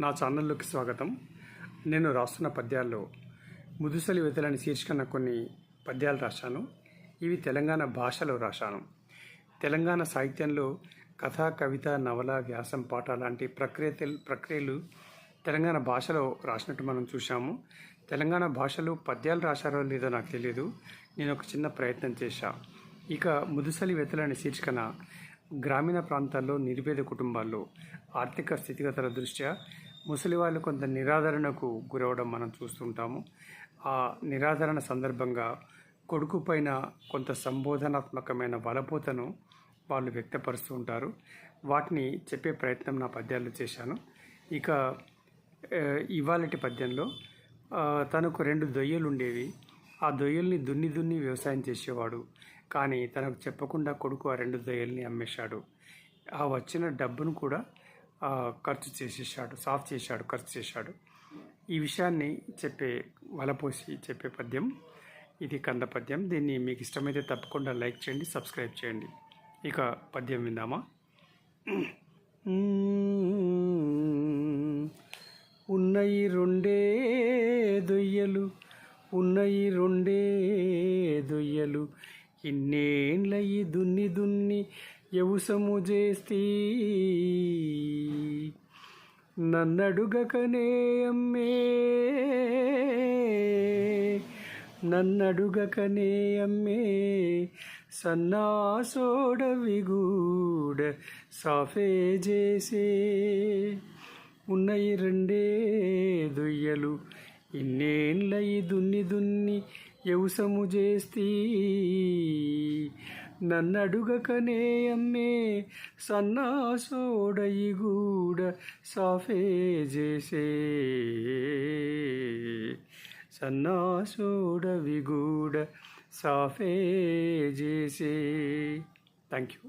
నా ఛానల్లోకి స్వాగతం. నేను రాస్తున్న పద్యాల్లో ముదుసలి వెతలని శీర్షికన కొన్ని పద్యాలు రాశాను. ఇవి తెలంగాణ భాషలో రాశాను. తెలంగాణ సాహిత్యంలో కథ కవిత నవల వ్యాసం పాట లాంటి ప్రక్రియ ప్రక్రియలు తెలంగాణ భాషలో రాసినట్టు మనం చూశాము. తెలంగాణ భాషలో పద్యాలు రాశారో లేదో నాకు తెలియదు నేను ఒక చిన్న ప్రయత్నం చేశా. ఇక ముదుసలి వెతలని శీర్షికన గ్రామీణ ప్రాంతాల్లో నిరుపేద కుటుంబాల్లో ఆర్థిక స్థితిగతుల దృష్ట్యా ముసలి వాళ్ళు కొంత నిరాదరణకు గురవడం మనం చూస్తుంటాము. ఆ నిరాదరణ సందర్భంగా కొడుకు పైన కొంత సంబోధనాత్మకమైన బలపోతను వాళ్ళు వ్యక్తపరుస్తూ ఉంటారు. వాటిని చెప్పే ప్రయత్నం నా పద్యాల్లో చేశాను. ఇక ఇవాళటి పద్యంలో తనకు రెండు దొయ్యలు ఉండేవి ఆ దొయ్యల్ని దున్ని దున్ని వ్యవసాయం చేసేవాడు. కానీ తనకు చెప్పకుండా కొడుకు ఆ రెండు దొయ్యల్ని అమ్మేశాడు. ఆ వచ్చిన డబ్బును కూడా ఖర్చు చేసేసాడు సాఫ్ చేశాడు ఖర్చు చేశాడు. ఈ విషయాన్ని చెప్పే వలపోసి చెప్పే పద్యం ఇది కంద పద్యం. దీన్ని మీకు ఇష్టమైతే తప్పకుండా లైక్ చేయండి సబ్స్క్రైబ్ చేయండి. ఇక పద్యం విందామా? ఉన్నయి రెండే దొయ్యలు ఉన్నయి రెండే దొయ్యలు. ఇన్నేళ్ళయి దున్ని దున్ని యవుసము చేస్తీ నన్నడుగకనే అమ్మే. నన్నడుగకనే అమ్మే. సన్నాసోడవిగూడ సాఫే చేసే ఉన్నయి రెండే దుయ్యలు ఇన్నేళ్ళయి దున్ని దున్ని యవసము చేస్తీ నన్నడుగకనే అమ్మే సన్నాసోడయి గూడ సాఫే చేసే సన్నాసోడవి గూడ సాఫే చేసే థ్యాంక్ యూ